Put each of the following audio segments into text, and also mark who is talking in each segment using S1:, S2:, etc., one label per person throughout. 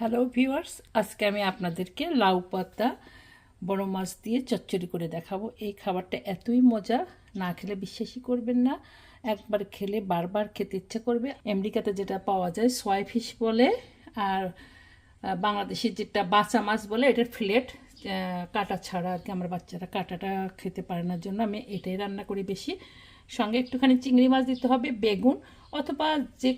S1: Hello viewers আজকে আমি আপনাদেরকে লাউ পাতা, বড় মাছ দিয়ে চচ্চড়ি করে দেখাবো। এই খাবারটা এতই মজা, না খেলে বিশ্বাসই করবেন না। একবার খেলে বারবার খেতে ইচ্ছা করবে। আমেরিকাতে যেটা পাওয়া যায়, সোয়াই ফিশ বলে, আর বাংলাদেশের যেটা বাঁচা মাছ বলে, এটার ফিলেট কাটা ছাড়া আর কি আমার বাচ্চারা কাটাটা খেতে পারে না, জন্য আমি এটাই রান্না করি বেশি। সঙ্গে একটুখানি চিংড়ি মাছ দিতে হবে, বেগুন, অথবা যে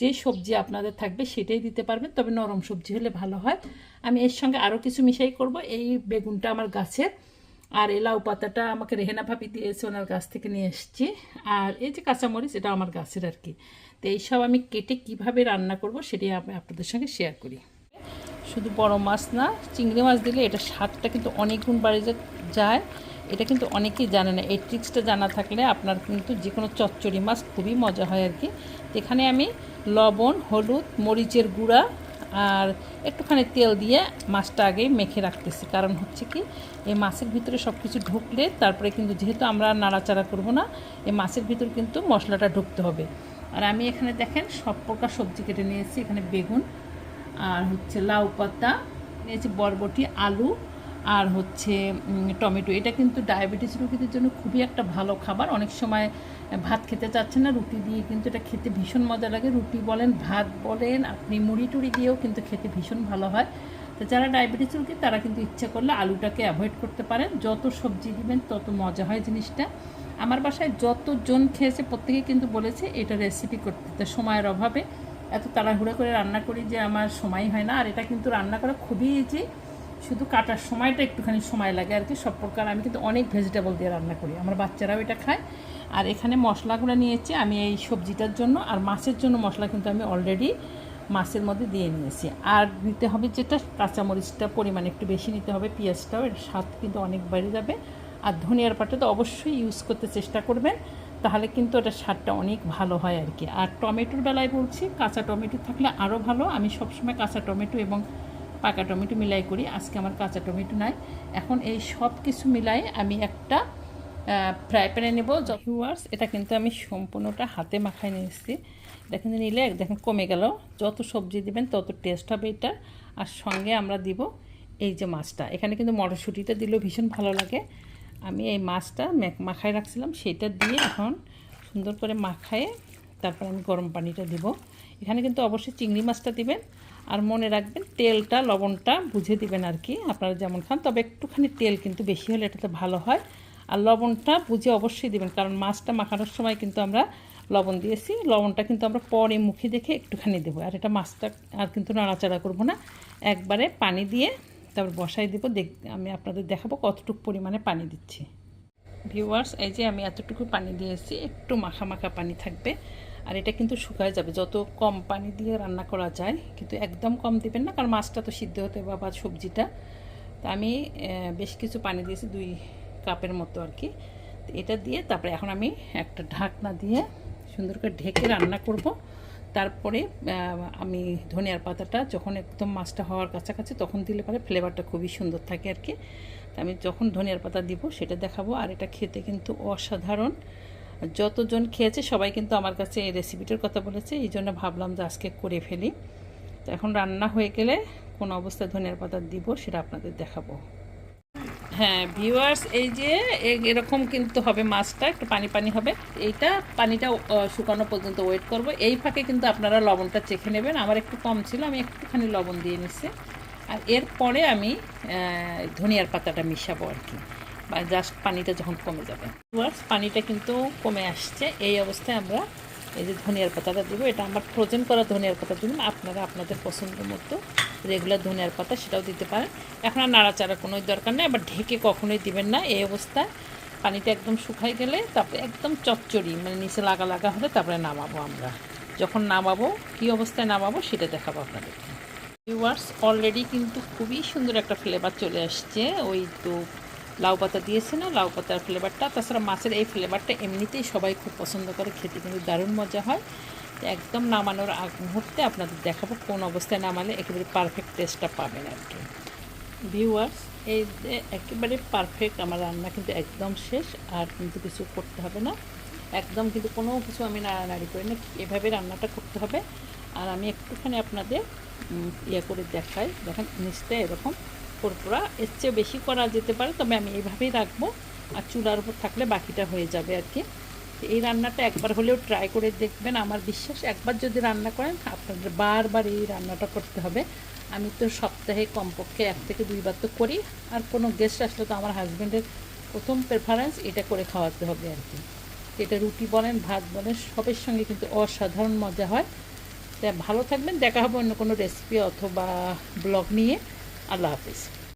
S1: যে সবজি আপনাদের থাকবে সেটাই দিতে পারবেন, তবে নরম সবজি হলে ভালো হয়। আমি এর সঙ্গে আরও কিছু মিশাই করব, এই বেগুনটা আমার গাছের। আর এই লাউ পাতাটা আমাকে রেহেনা ভাবি দিয়েছে, ওনার গাছ থেকে নিয়ে এসেছি। আর এই যে কাঁচামরিচ এটা আমার গাছের আর কি। তো এইসব আমি কেটে কীভাবে রান্না করব সেটাই আমি আপনাদের সঙ্গে শেয়ার করি। শুধু বড় মাছ না, চিংড়ি মাছ দিলে এটা স্বাদটা কিন্তু অনেক গুণ বাড়ে যায়। এটা কিন্তু অনেকেই জানে না। এই ট্রিক্সটা জানা থাকলে আপনার কিন্তু যে কোনো চচ্চড়ি মাছ খুবই মজা হয় আর কি। এখানে আমি লবণ, হলুদ, মরিচের গুঁড়া আর একটুখানি তেল দিয়ে মাছটা আগে মেখে রাখতেছি। কারণ হচ্ছে কি, এই মাছের ভিতরে সব কিছু ঢুকলে তারপরে কিন্তু যেহেতু আমরা নাড়াচাড়া করব না, এই মাছের ভিতর কিন্তু মশলাটা ঢুকতে হবে। আর আমি এখানে দেখেন সব প্রকার সবজি কেটে নিয়েছি। এখানে বেগুন আর হচ্ছে লাউ পাতা, নিয়েছি বরবটি, আলু আর হচ্ছে টমেটো। এটা কিন্তু ডায়াবেটিস রোগীদের জন্য খুবই একটা ভালো খাবার। অনেক সময় ভাত খেতে চাচ্ছেন না, রুটি দিয়ে কিন্তু এটা খেতে ভীষণ মজা লাগে। রুটি বলেন, ভাত বলেন, আপনি মুড়ি টুড়ি দিয়েও কিন্তু খেতে ভীষণ ভালো হয়। তো যারা ডায়াবেটিস রোগী, তারা কিন্তু ইচ্ছা করলে আলুটাকে অ্যাভয়েড করতে পারেন। যত সবজি দিবেন, তত মজা হয় জিনিসটা। আমার বাসায় যতজন খেয়েছে, প্রত্যেকে কিন্তু বলেছে, এটা রেসিপি করতে। সময়ের অভাবে এত তাড়াহুড়ো করে রান্না করি যে আমার সময় হয় না। আর এটা কিন্তু রান্না করা খুবই ইজি শুধু কাটার সময়টা একটুখানি সময় লাগে আর কি, সব প্রকার আমি কিন্তু অনেক ভেজিটেবল দিয়ে রান্না করি। আমার বাচ্চারাও এটা খায়। আর এখানে মশলাগুলো নিয়েছি আমি এই সবজিটার জন্য। আর মাছের জন্য মশলা কিন্তু আমি অলরেডি মাছের মধ্যে দিয়ে নিয়েছি। আর নিতে হবে যেটা, কাঁচামরিচটা পরিমাণ একটু বেশি নিতে হবে, পেঁয়াজটাও, এর স্বাদ কিন্তু অনেক বেড়ে যাবে। আর ধনিয়ার পাতা তো অবশ্যই ইউজ করতে চেষ্টা করবেন। তাহলে কিন্তু ওটা স্বাদটা অনেক ভালো হয় আর কি। আর টমেটোর বেলায় বলছি, কাঁচা টমেটো থাকলে আরও ভালো। আমি সবসময় কাঁচা টমেটো এবং পাকা টমেটো মিলাই করি। আজকে আমার কাঁচা টমেটো নাই। এখন এই সব কিছু মিলাই আমি একটা ফ্রাই প্যানে নেব। ভিউয়ার্স এটা কিন্তু আমি সম্পূর্ণটা হাতে মাখায় নিয়েছি। এটা কিন্তু নিলে দেখেন কমে গেল। যত সবজি দিবেন, তত টেস্ট হবে এটা। আর সঙ্গে আমরা দিব এই যে মাছটা। এখানে কিন্তু মটরশুঁটিটা দিলেও ভীষণ ভালো লাগে। আমি এই মাছটা মাখায় রাখছিলাম, সেটা দিয়ে এখন সুন্দর করে মাখায়ে তারপর আমি গরম পানিটা দিব। এখানে কিন্তু অবশ্যই চিংড়ি মাছটা দিবেন, আর মনে রাখবেন তেলটা, লবণটা বুঝে দিবেন আর কি, আপনারা যেমন খান, তবে একটুখানি তেল কিন্তু বেশি হলে এটাতে ভালো হয়। আর লবণটা বুঝে অবশ্যই দিবেন, কারণ মাছটা মাখানোর সময় কিন্তু আমরা লবণ দিয়েছি, লবণটা কিন্তু আমরা পরে মুখে দেখে একটুখানি দেবো, আর এটা মাছটা আর কিন্তু নাড়াচাড়া করব না। একবারে পানি দিয়ে তারপর বসাই দেবো, দেখ, আমি আপনাদের দেখাবো কতটুকু পরিমাণে পানি দিচ্ছি। ভিউয়ার্স এই যে আমি এতটুকু পানি দিয়েছি, একটু মাখা মাখা পানি থাকবে, আর এটা কিন্তু শুকায় যাবে। যত কম পানি দিয়ে রান্না করা যায়, কিন্তু একদম কম দিবেন না, কারণ মাছটা তো সিদ্ধ হতে হবে বা সবজিটা। তা আমি বেশ কিছু পানি দিয়েছি, দুই কাপের মতো আর কি। এটা দিয়ে তারপরে এখন আমি একটা ঢাকনা দিয়ে সুন্দর করে ঢেকে রান্না করব। তারপরে আমি ধনিয়ার পাতাটা যখন একদম মাছটা হওয়ার কাছাকাছি তখন দিলে পরে ফ্লেভারটা খুবই সুন্দর থাকে আর কি। আমি যখন ধনিয়ার পাতা দিব সেটা দেখাবো। আর এটা খেতে কিন্তু অসাধারণ। যতজন খেয়েছে সবাই কিন্তু আমার কাছে এই রেসিপিটার কথা বলেছে, এই জন্য ভাবলাম যে আজকে করে ফেলি। তো এখন রান্না হয়ে গেলে কোন অবস্থায় ধনিয়ার পাতা দিব সেটা আপনাদের দেখাবো। হ্যাঁ ভিউয়ার্স এই যে এরকম কিন্তু হবে মাছটা, একটু পানি পানি হবে। এইটা পানিটা শুকানো পর্যন্ত ওয়েট করব। এই ফাঁকে কিন্তু আপনারা লবণটা চেখে নেবেন। আমার একটু কম ছিল, আমি একটুখানি লবণ দিয়ে নিচ্ছি। আর এরপরে আমি ধনিয়ার পাতাটা মিশাবো আর কি। বা জাস্ট পানিটা যখন কমে যাবে। ভিউয়ার্স পানিটা কিন্তু কমে আসছে। এই অবস্থায় আমরা এই যে ধনিয়ার পাতাটা দেবো, এটা আমার ফ্রোজেন করা ধনিয়ার পাতা দিবেন আপনারা আপনাদের পছন্দ মতো রেগুলার ধনিয়ার পাতা সেটাও দিতে পারেন। এখন আর নাড়াচাড়া কোনো দরকার নেই, আবার ঢেকে কখনোই দিবেন না। এই অবস্থায় পানিটা একদম শুকাই গেলে তারপরে একদম চচ্চড়ি মানে নিচে লাগা লাগা হলে তারপরে নামাবো আমরা। যখন নামাবো, কী অবস্থায় নামাবো সেটা দেখাবো আপনাদেরকে। ভিউয়ার্স অলরেডি কিন্তু খুবই সুন্দর একটা ফ্লেভার চলে আসছে। ওই তো লাউ পাতা দিয়েছে না, লাউ পাতার ফ্লেভারটা তাছাড়া মাছের এই ফ্লেভারটা এমনিতেই সবাই খুব পছন্দ করে, খেতে কিন্তু দারুণ মজা হয়। একদম নামানোর আগ মুহূর্তে আপনাদের দেখাবো কোন অবস্থায় নামালে একেবারে পারফেক্ট টেস্টটা পাবেন আর কি। ভিউয়ার্স এই একেবারে পারফেক্ট আমার রান্না কিন্তু একদম শেষ, আর কিন্তু কিছু করতে হবে না। একদম কিন্তু কোনো কিছু আমি নাড়ানাড়ি করি না, এভাবে রান্নাটা করতে হবে। আর আমি একটুখানি আপনাদের ইয়ে করে দেখাই। দেখেন নিচটা এরকম। পুরোপুরা। এর চেয়ে বেশি করা যেতে পারে, তবে আমি এইভাবেই রাখব। আর চুলার উপর থাকলে বাকিটা হয়ে যাবে আর কি। এই রান্নাটা একবার হলেও ট্রাই করে দেখবেন, আমার বিশ্বাস। একবার যদি রান্না করেন, আপনাদের বারবার এই রান্নাটা করতে হবে। আমি তো সপ্তাহে কমপক্ষে এক থেকে দুইবার তো করি। আর কোনো গেস্ট আসলে তো আমার হাজব্যান্ডের প্রথম প্রেফারেন্স এটা করে খাওয়াতে হবে আর কি। এটা রুটি বলেন, ভাত বলেন, সবের সঙ্গে কিন্তু অসাধারণ মজা হয়। তা ভালো থাকবেন, দেখা হবে অন্য কোনো রেসিপি অথবা ব্লগ নিয়ে। আল্লাহ হাফিজ।